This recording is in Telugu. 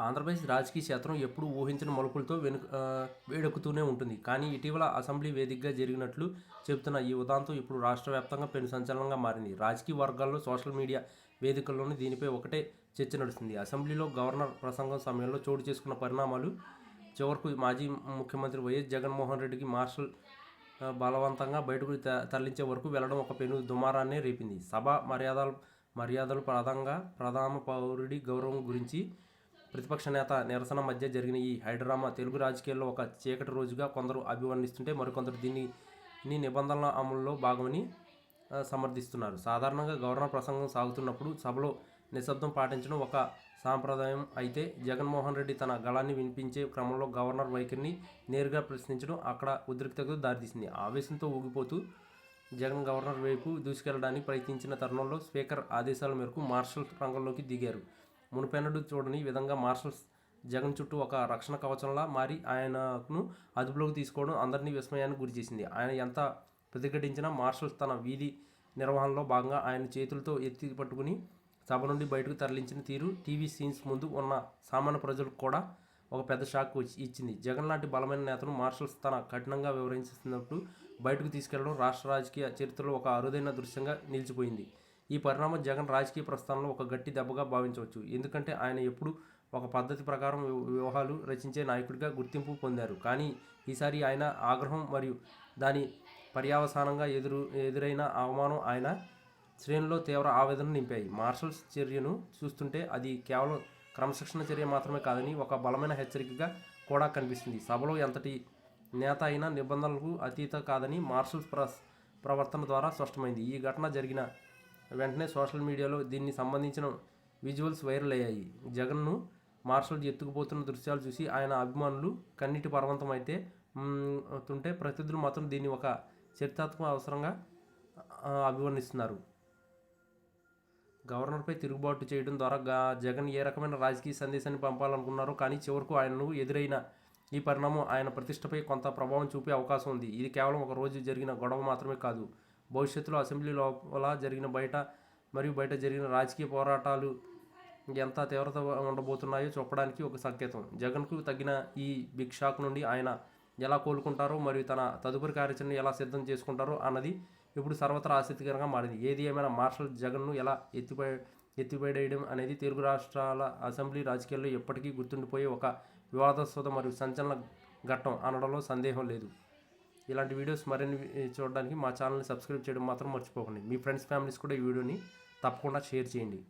ఆంధ్రప్రదేశ్ రాజకీయ క్షేత్రం ఎప్పుడూ ఊహించిన మలుపులతో వెనుక వేడెక్కుతూనే ఉంటుంది. కానీ ఇటీవల అసెంబ్లీ వేదికగా జరిగినట్లు చెబుతున్న ఈ ఉదాంతం ఇప్పుడు రాష్ట్ర వ్యాప్తంగా పెను సంచలనంగా మారింది. రాజకీయ వర్గాల్లో సోషల్ మీడియా వేదికల్లోనూ దీనిపై ఒకటే చర్చ నడుస్తుంది. అసెంబ్లీలో గవర్నర్ ప్రసంగం సమయంలో చోటు చేసుకున్న పరిణామాలు చివరకు మాజీ ముఖ్యమంత్రి వైఎస్ జగన్మోహన్ రెడ్డికి మార్షల్ బలవంతంగా బయటకు త- తరలించే వరకు వెళ్ళడం ఒక పెను దుమారాన్నే రేపింది. సభ మర్యాదలు మర్యాదలు ప్రధానంగా ప్రధాన పౌరుడి గౌరవం గురించి ప్రతిపక్ష నేత నిరసన మధ్య జరిగిన ఈ హైడ్రామా తెలుగు రాజకీయాల్లో ఒక చీకటి రోజుగా కొందరు అభివర్ణిస్తుంటే మరికొందరు దీన్ని నిబంధనల అమలులో భాగమని సమర్థిస్తున్నారు. సాధారణంగా గవర్నర్ ప్రసంగం సాగుతున్నప్పుడు సభలో నిశ్శబ్దం పాటించడం ఒక సాంప్రదాయం అయితే జగన్మోహన్ రెడ్డి తన గళాన్ని వినిపించే క్రమంలో గవర్నర్ వైఖరిని నేరుగా ప్రశ్నించడం అక్కడ ఉద్రిక్తతకు దారితీసింది. ఆవేశంతో ఊగిపోతూ జగన్ గవర్నర్ వైపు దూసుకెళ్ళడానికి ప్రయత్నించిన తరుణంలో స్పీకర్ ఆదేశాల మేరకు మార్షల్ రంగంలోకి దిగారు. మునుపెన్నడూ చూడని విధంగా మార్షల్స్ జగన్ చుట్టూ ఒక రక్షణ కవచంలా మారి ఆయనను అదుపులోకి తీసుకోవడం అందరినీ విస్మయానికి గురిచేసింది ఆయన ఎంత ప్రతిఘటించినా మార్షల్స్ తన వీధి నిర్వహణలో భాగంగా ఆయన చేతులతో ఎత్తి పట్టుకుని సభ నుండి బయటకు తరలించిన తీరు టీవీ సీన్స్ ముందు ఉన్న సామాన్య ప్రజలకు కూడా ఒక పెద్ద షాక్ ఇచ్చింది. జగన్ లాంటి బలమైన నేతను మార్షల్స్ తన కఠినంగా వివరించినప్పుడు బయటకు తీసుకెళ్ళడం రాష్ట్ర రాజకీయ చరిత్రలో ఒక అరుదైన దృశ్యంగా నిలిచిపోయింది. ఈ పరిణామం జగన్ రాజకీయ ప్రస్థానంలో ఒక గట్టి దెబ్బగా భావించవచ్చు. ఎందుకంటే ఆయన ఎప్పుడు ఒక పద్ధతి ప్రకారం వ్యూహాలు రచించే నాయకుడిగా గుర్తింపు పొందారు. కానీ ఈసారి ఆయన ఆగ్రహం మరియు దాని పర్యావసానంగా ఎదురు ఎదురైన అవమానం ఆయన శ్రేణిలో తీవ్ర ఆవేదన నింపాయి. మార్షల్స్ చర్యను చూస్తుంటే అది కేవలం క్రమశిక్షణ చర్య మాత్రమే కాదని ఒక బలమైన హెచ్చరికగా కూడా కనిపిస్తుంది. సభలో ఎంతటి నేత అయినా నిబంధనలకు అతీత కాదని మార్షల్స్ ప్ర ప్రవర్తన ద్వారా స్పష్టమైంది. ఈ ఘటన జరిగిన వెంటనే సోషల్ మీడియాలో దీన్ని సంబంధించిన విజువల్స్ వైరల్ అయ్యాయి. జగన్ను మార్షల్ ఎత్తుకుపోతున్న దృశ్యాలు చూసి ఆయన అభిమానులు కన్నీటి పర్వంతం అయితే తుంటే ప్రతినిధులు మాత్రం దీన్ని ఒక చరిత్రాత్మక అవసరంగా అభివర్ణిస్తున్నారు. గవర్నర్పై తిరుగుబాటు చేయడం ద్వారా గా- జగన్ ఏ రకమైన రాజకీయ సందేశాన్ని పంపాలనుకున్నారో కానీ చివరకు ఆయనను ఎదురైన ఈ పరిణామం ఆయన ప్రతిష్టపై కొంత ప్రభావం చూపే అవకాశం ఉంది. ఇది కేవలం ఒక రోజు జరిగిన గొడవ మాత్రమే కాదు. భవిష్యత్తులో అసెంబ్లీ లోపల జరిగిన బయట మరియు బయట జరిగిన రాజకీయ పోరాటాలు ఎంత తీవ్రత ఉండబోతున్నాయో చెప్పడానికి ఒక సంకేతం. జగన్కు తగిన ఈ బిగ్ షాక్ నుండి ఆయన ఎలా కోలుకుంటారో మరియు తన తదుపరి కార్యాచరణ ఎలా సిద్ధం చేసుకుంటారో అన్నది ఇప్పుడు సర్వత్రా ఆసక్తికరంగా మారింది. ఏది ఏమైనా మార్షల్ జగన్ను ఎలా ఎత్తిపై ఎత్తిపడేయడం అనేది తెలుగు రాష్ట్రాల అసెంబ్లీ రాజకీయాల్లో ఎప్పటికీ గుర్తుండిపోయే ఒక వివాదాస్పద మరియు సంచలన ఘట్టం అనడంలో సందేహం లేదు. ఇలాంటి వీడియోస్ మరిన్ని చూడడానికి మా ఛానల్ని సబ్స్క్రైబ్ చేయడం మాత్రం మర్చిపోకండి. మీ ఫ్రెండ్స్ ఫ్యామిలీస్ కూడా ఈ వీడియోని తప్పకుండా షేర్ చేయండి.